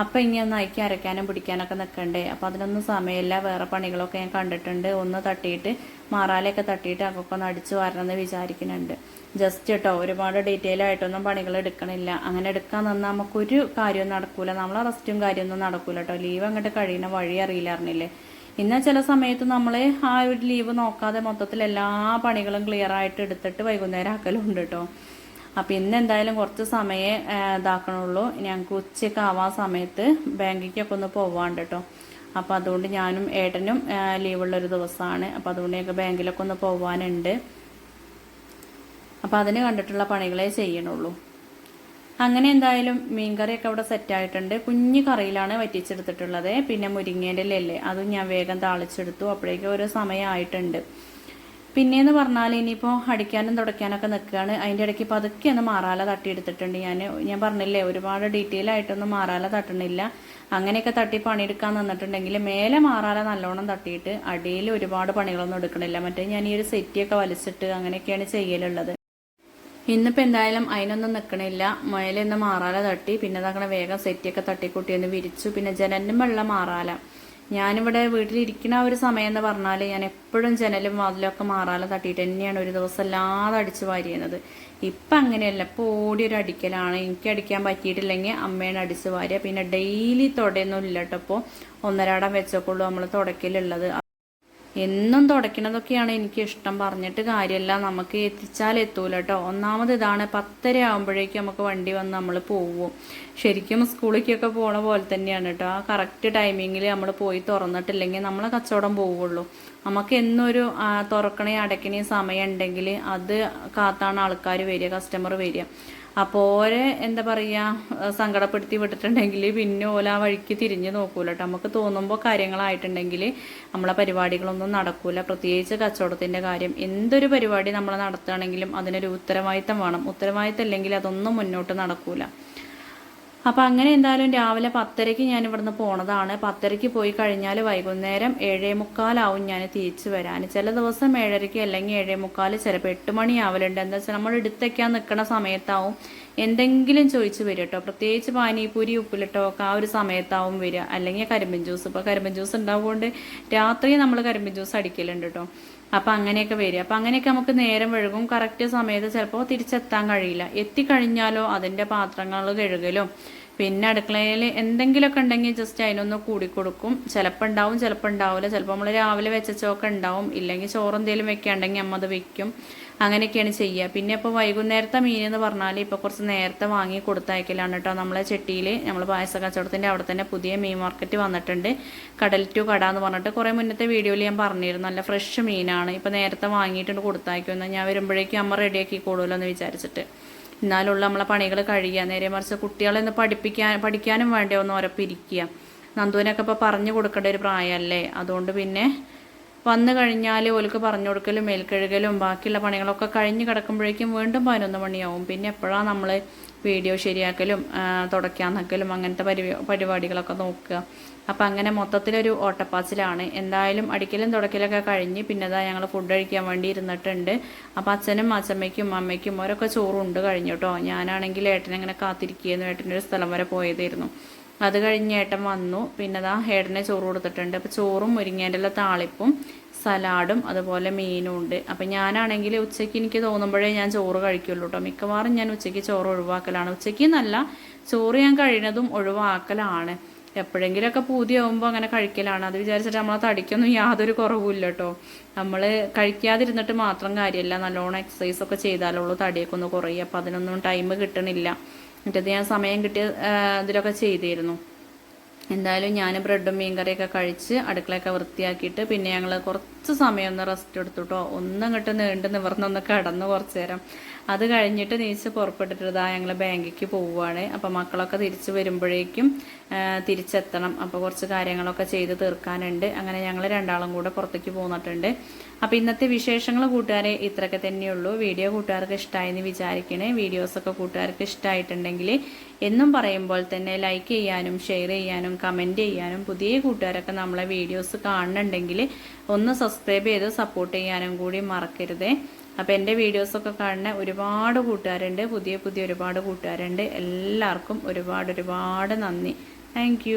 അപ്പം ഇനി ഒന്ന് അയക്കി അരയ്ക്കാനും പിടിക്കാനൊക്കെ നിൽക്കണ്ടേ അപ്പം അതിനൊന്നും സമയമില്ല. വേറെ പണികളൊക്കെ ഞാൻ കണ്ടിട്ടുണ്ട്. ഒന്ന് തട്ടിയിട്ട് മാറാലയൊക്കെ തട്ടിയിട്ട് അതൊക്കെ ഒന്ന് അടിച്ചു വരണമെന്ന് വിചാരിക്കുന്നുണ്ട്. ജസ്റ്റ് കേട്ടോ ഒരുപാട് ഡീറ്റെയിൽ ആയിട്ടൊന്നും പണികൾ എടുക്കണില്ല. അങ്ങനെ എടുക്കാൻ നിന്നാൽ നമുക്കൊരു കാര്യവും നടക്കൂല. നമ്മളെ റെസ്റ്റും കാര്യമൊന്നും നടക്കൂല കേട്ടോ ലീവ് അങ്ങോട്ട് കഴിയുന്ന വഴി അറിയില്ല അറിഞ്ഞില്ലേ. ഇന്ന് ചില സമയത്ത് നമ്മൾ ആ ഒരു ലീവ് നോക്കാതെ മൊത്തത്തിൽ എല്ലാ പണികളും ക്ലിയർ ആയിട്ട് എടുത്തിട്ട് വൈകുന്നേരം ആക്കലുണ്ട് കേട്ടോ അപ്പം ഇന്ന് എന്തായാലും കുറച്ച് സമയമേ ആ, ഇതാക്കണുള്ളൂ. ഞങ്ങൾക്ക് ഉച്ചയ്ക്ക് ആവാൻ സമയത്ത് ബാങ്കിലേക്കൊക്കെ ഒന്ന് പോവാണ്ട് കേട്ടോ അപ്പോൾ അതുകൊണ്ട് ഞാനും ഏട്ടനും ലീവുള്ളൊരു ദിവസമാണ് അപ്പോൾ അതുകൊണ്ട് ഞങ്ങൾക്ക് ബാങ്കിലൊക്കെ ഒന്ന് പോവാനുണ്ട്. അപ്പോൾ അതിന് കണ്ടിട്ടുള്ള പണികളെ ചെയ്യണുള്ളൂ. അങ്ങനെ എന്തായാലും മീൻകറിയൊക്കെ അവിടെ സെറ്റായിട്ടുണ്ട്. കുഞ്ഞു കറിയിലാണ് വറ്റിച്ചെടുത്തിട്ടുള്ളത്. പിന്നെ മുരിങ്ങേന്റെ ഇലല്ലേ അതും ഞാൻ വേഗം താളിച്ചെടുത്തു. അപ്പോഴേക്കും ഒരു സമയമായിട്ടുണ്ട്. പിന്നെയെന്ന് പറഞ്ഞാൽ ഇനിയിപ്പോൾ അടിക്കാനും തുടയ്ക്കാനൊക്കെ നിൽക്കുകയാണ്. അതിന്റെ ഇടയ്ക്ക് പതുക്കെ ഒന്ന് മാറാല തട്ടിയെടുത്തിട്ടുണ്ട്. ഞാൻ ഞാൻ പറഞ്ഞില്ലേ ഒരുപാട് ഡീറ്റെയിൽ ആയിട്ടൊന്നും മാറാല തട്ടണില്ല. അങ്ങനെയൊക്കെ തട്ടി പണിയെടുക്കാൻ നിന്നിട്ടുണ്ടെങ്കിൽ മേലെ മാറാല നല്ലോണം തട്ടിയിട്ട് അടിയിൽ ഒരുപാട് പണികളൊന്നും എടുക്കണില്ല. മറ്റേ ഞാൻ ഈ ഒരു സെറ്റിയൊക്കെ വലിച്ചിട്ട് അങ്ങനെയൊക്കെയാണ് ചെയ്യലുള്ളത്. ഇന്നിപ്പോൾ എന്തായാലും അതിനൊന്നും നിൽക്കണില്ല മേലെ ഒന്ന് മാറാല തട്ടി പിന്നെ അതങ്ങനെ വേഗം സെറ്റിയൊക്കെ തട്ടിക്കൂട്ടി ഒന്ന് വിരിച്ചു. പിന്നെ ജനനുമുള്ള മാറാല. ഞാനിവിടെ വീട്ടിലിരിക്കുന്ന ഒരു സമയം എന്ന് പറഞ്ഞാൽ ഞാൻ എപ്പോഴും ജനലും വാതിലൊക്കെ മാറാല തട്ടിയിട്ട് തന്നെയാണ് ഒരു ദിവസം അല്ലാതെ അടിച്ചു വാരിയുന്നത്. ഇപ്പം അങ്ങനെയല്ല ഇപ്പോൾ ഓടിയൊരു അടിക്കലാണ്. എനിക്ക് അടിക്കാൻ പറ്റിയിട്ടില്ലെങ്കിൽ അമ്മേനെ അടിച്ചു വാരിയ. പിന്നെ ഡെയിലി തുടയൊന്നും ഇല്ല കേട്ടോ ഇപ്പോൾ ഒന്നരാടം വെച്ചോക്കുള്ളൂ നമ്മൾ തുടക്കലുള്ളത് എന്നും തുടയ്ക്കണതൊക്കെയാണ് എനിക്ക് ഇഷ്ടം. പറഞ്ഞിട്ട് കാര്യമല്ല നമുക്ക് എത്തിച്ചാൽ എത്തൂല കേട്ടോ ഒന്നാമത് ഇതാണ്. പത്തര ആകുമ്പോഴേക്കും നമുക്ക് വണ്ടി വന്ന് നമ്മൾ പോവും. ശരിക്കും സ്കൂളിലേക്കൊക്കെ പോണ പോലെ തന്നെയാണ് കേട്ടോ ആ കറക്റ്റ് ടൈമിങ്ങിൽ നമ്മൾ പോയി തുറന്നിട്ടില്ലെങ്കിൽ നമ്മളെ കച്ചവടം പോവുള്ളൂ. നമുക്ക് എന്നൊരു തുറക്കണേ അടയ്ക്കണേ സമയം ഉണ്ടെങ്കിൽ അത് കാത്താണ് ആൾക്കാർ വരിക കസ്റ്റമർ വരിക. അപ്പോൾ ഓരെ എന്താ പറയുക സങ്കടപ്പെടുത്തി വിട്ടിട്ടുണ്ടെങ്കിൽ പിന്നെ ഓല ആ വഴിക്ക് തിരിഞ്ഞ് നോക്കൂല കേട്ടോ നമുക്ക് തോന്നുമ്പോൾ കാര്യങ്ങളായിട്ടുണ്ടെങ്കിൽ നമ്മളെ പരിപാടികളൊന്നും നടക്കൂല. പ്രത്യേകിച്ച് കച്ചവടത്തിന്റെ കാര്യം. എന്തൊരു പരിപാടി നമ്മൾ നടത്തുകയാണെങ്കിലും അതിനൊരു ഉത്തരവാദിത്തം വേണം. ഉത്തരവാദിത്തം ഇല്ലെങ്കിൽ അതൊന്നും മുന്നോട്ട് നടക്കൂല. അപ്പം അങ്ങനെ എന്തായാലും രാവിലെ പത്തരയ്ക്ക് ഞാൻ ഇവിടുന്ന് പോണതാണ്. പത്തരയ്ക്ക് പോയി കഴിഞ്ഞാൽ വൈകുന്നേരം ഏഴേ മുക്കാലാവും ഞാൻ തിരിച്ചു വരാൻ ചില ദിവസം ഏഴരയ്ക്ക് അല്ലെങ്കിൽ ഏഴേ മുക്കാൽ ചിലപ്പോൾ എട്ട് മണിയാവലുണ്ട്. എന്താ വെച്ചാൽ നമ്മൾ എടുത്തേക്കാൻ നിൽക്കുന്ന സമയത്താവും എന്തെങ്കിലും ചോദിച്ചു വരും കേട്ടോ പ്രത്യേകിച്ച് പാനിപൂരി ഉപ്പിലിട്ടോ ഒക്കെ ആ ഒരു സമയത്താവും വരിക അല്ലെങ്കിൽ കരിമ്പൻ ജ്യൂസ്. ഇപ്പോൾ കരിമ്പൻ ജ്യൂസ് ഉണ്ടാവുകൊണ്ട് രാത്രി നമ്മൾ കരിമ്പൻ ജ്യൂസ് അടിക്കലുണ്ട് കേട്ടോ അപ്പം അങ്ങനെയൊക്കെ വരിക. അപ്പം അങ്ങനെയൊക്കെ നമുക്ക് നേരം വഴുകും. കറക്റ്റ് സമയത്ത് ചിലപ്പോൾ തിരിച്ചെത്താൻ കഴിയില്ല. എത്തിക്കഴിഞ്ഞാലോ അതിന്റെ പാത്രങ്ങൾ കഴുകലും. പിന്നെ അടുക്കളയിൽ എന്തെങ്കിലുമൊക്കെ ഉണ്ടെങ്കിൽ ജസ്റ്റ് അതിനൊന്ന് കൂടിക്കൊടുക്കും ചിലപ്പോൾ ഉണ്ടാവും ചിലപ്പോൾ ഉണ്ടാവില്ല ചിലപ്പോൾ നമ്മൾ രാവിലെ വെച്ചൊക്കെ ഉണ്ടാവും. ഇല്ലെങ്കിൽ ചോറ് എന്തെങ്കിലും വെക്കുകയുണ്ടെങ്കിൽ അമ്മ അത് വെക്കും. അങ്ങനെയൊക്കെയാണ് ചെയ്യുക. പിന്നെ ഇപ്പോൾ വൈകുന്നേരത്തെ മീൻ എന്ന് പറഞ്ഞാൽ ഇപ്പോൾ കുറച്ച് നേരത്തെ വാങ്ങി കൊടുത്തയക്കലാണ് കേട്ടോ. നമ്മളെ ചെട്ടിയിൽ നമ്മൾ പായസ കച്ചവടത്തിന്റെ അവിടെ തന്നെ പുതിയ മീൻ മാർക്കറ്റ് വന്നിട്ടുണ്ട്. കടൽ ടു കട എന്ന് പറഞ്ഞിട്ട് കുറേ മുന്നത്തെ വീഡിയോയിൽ ഞാൻ പറഞ്ഞിരുന്നു. നല്ല ഫ്രഷ് മീനാണ്. ഇപ്പോൾ നേരത്തെ വാങ്ങിയിട്ടുണ്ട് കൊടുത്തയക്കുമെന്ന് ഞാൻ വരുമ്പോഴേക്കും അമ്മ റെഡിയാക്കി കൂടുമല്ലോ എന്ന് വിചാരിച്ചിട്ട്. എന്നാലുള്ള നമ്മളെ പണികൾ കഴിയുക. നേരെ മറിച്ച് കുട്ടികളെ ഒന്ന് പഠിപ്പിക്കാൻ പഠിക്കാനും വേണ്ടി ഒന്ന് ഉറപ്പിരിക്കുക നന്ദുവിനൊക്കെ ഇപ്പോൾ പറഞ്ഞു കൊടുക്കേണ്ട ഒരു പ്രായമല്ലേ? അതുകൊണ്ട് പിന്നെ വന്നു കഴിഞ്ഞാൽ ഓലക്ക് പറഞ്ഞു കൊടുക്കലും മേൽക്കഴുകലും ബാക്കിയുള്ള പണികളൊക്കെ കഴിഞ്ഞ് കിടക്കുമ്പോഴേക്കും വീണ്ടും പതിനൊന്ന് മണിയാവും. പിന്നെ എപ്പോഴാണ് നമ്മൾ വീഡിയോ ശരിയാക്കലും തുടയ്ക്കാൻ നിൽക്കലും അങ്ങനത്തെ പരി പരിപാടികളൊക്കെ നോക്കുക. അപ്പം അങ്ങനെ മൊത്തത്തിലൊരു ഓട്ടപ്പാച്ചിലാണ്. എന്തായാലും അടിക്കലും തുടക്കലൊക്കെ കഴിഞ്ഞ് പിന്നെ ഇതാ ഞങ്ങൾ ഫുഡ് കഴിക്കാൻ വേണ്ടി ഇരുന്നിട്ടുണ്ട്. അപ്പം അച്ഛനും അച്ഛമ്മയ്ക്കും അമ്മയ്ക്കും അവരൊക്കെ ചോറുണ്ട് കഴിഞ്ഞു കേട്ടോ ഞാനാണെങ്കിൽ ഏട്ടനെങ്ങനെ കാത്തിരിക്കുകയായിരുന്നു ഏട്ടന്റെ ഒരു സ്ഥലം വരെ പോയതായിരുന്നു. അത് കഴിഞ്ഞ് ഏട്ടൻ വന്നു. പിന്നെ ദാ ഏട്ടനെ ചോറ് കൊടുത്തിട്ടുണ്ട്. അപ്പോൾ ചോറും മുരിങ്ങേന്റെ താളിപ്പും സലാഡും അതുപോലെ മീനും ഉണ്ട്. അപ്പം ഞാനാണെങ്കിൽ ഉച്ചയ്ക്ക് എനിക്ക് തോന്നുമ്പോഴേ ഞാൻ ചോറ് കഴിക്കുള്ളൂ കേട്ടോ മിക്കവാറും ഞാൻ ഉച്ചയ്ക്ക് ചോറ് ഒഴിവാക്കലാണ്. ഉച്ചയ്ക്ക് നല്ല ചോറ് ഞാൻ കഴിയുന്നതും ഒഴിവാക്കലാണ്. എപ്പോഴെങ്കിലുമൊക്കെ പൂതിയാവുമ്പോൾ അങ്ങനെ കഴിക്കലാണ്. അത് വിചാരിച്ചിട്ട് നമ്മളെ തടിക്കൊന്നും യാതൊരു കുറവുമില്ല കേട്ടോ നമ്മൾ കഴിക്കാതിരുന്നിട്ട് മാത്രം കാര്യമല്ല നല്ലോണം എക്സസൈസ് ഒക്കെ ചെയ്താലുള്ളൂ തടിയൊക്കെ ഒന്ന് കുറയും അപ്പം അതിനൊന്നും ടൈം കിട്ടണില്ല. മറ്റേത് ഞാൻ സമയം കിട്ടിയ ഇതിലൊക്കെ ചെയ്തിരുന്നു. എന്തായാലും ഞാൻ ബ്രെഡും മീൻ കറിയൊക്കെ കഴിച്ച് അടുക്കളയൊക്കെ വൃത്തിയാക്കിയിട്ട് പിന്നെ ഞങ്ങൾ കുറച്ച് സമയം ഒന്ന് റെസ്റ്റ് എടുത്തുട്ടോ ഒന്നങ്ങോട്ട് നീണ്ട് നിവർന്നൊന്ന് കിടന്ന് കുറച്ച് നേരം. അത് കഴിഞ്ഞിട്ട് നീച്ച് പുറപ്പെട്ടിട്ടതാ ഞങ്ങൾ ബാങ്കിലേക്ക് പോവുകയാണ് അപ്പം മക്കളൊക്കെ തിരിച്ച് വരുമ്പോഴേക്കും തിരിച്ചെത്തണം. അപ്പോൾ കുറച്ച് കാര്യങ്ങളൊക്കെ ചെയ്ത് തീർക്കാനുണ്ട്. അങ്ങനെ ഞങ്ങൾ രണ്ടാളും കൂടെ പുറത്തേക്ക് പോന്നിട്ടുണ്ട്. അപ്പോൾ ഇന്നത്തെ വിശേഷങ്ങൾ കൂട്ടുകാരെ ഇത്രയൊക്കെ തന്നെയുള്ളൂ. വീഡിയോ കൂട്ടുകാർക്ക് ഇഷ്ടമായെന്ന് വിചാരിക്കണേ. വീഡിയോസൊക്കെ കൂട്ടുകാർക്ക് ഇഷ്ടമായിട്ടുണ്ടെങ്കിൽ എന്നും പറയുമ്പോൾ തന്നെ ലൈക്ക് ചെയ്യാനും ഷെയർ ചെയ്യാനും കമന്റ് ചെയ്യാനും പുതിയ കൂട്ടുകാരൊക്കെ നമ്മളെ വീഡിയോസ് കാണുന്നുണ്ടെങ്കിൽ ഒന്ന് സബ്സ്ക്രൈബ് ചെയ്ത് സപ്പോർട്ട് ചെയ്യാനും കൂടി മറക്കരുതേ. അപ്പോൾ എന്റെ വീഡിയോസൊക്കെ കാണുന്ന ഒരുപാട് കൂട്ടുകാരുണ്ട്. പുതിയ പുതിയ ഒരുപാട് കൂട്ടുകാരുണ്ട്. എല്ലാവർക്കും ഒരുപാട് ഒരുപാട് നന്ദി. താങ്ക്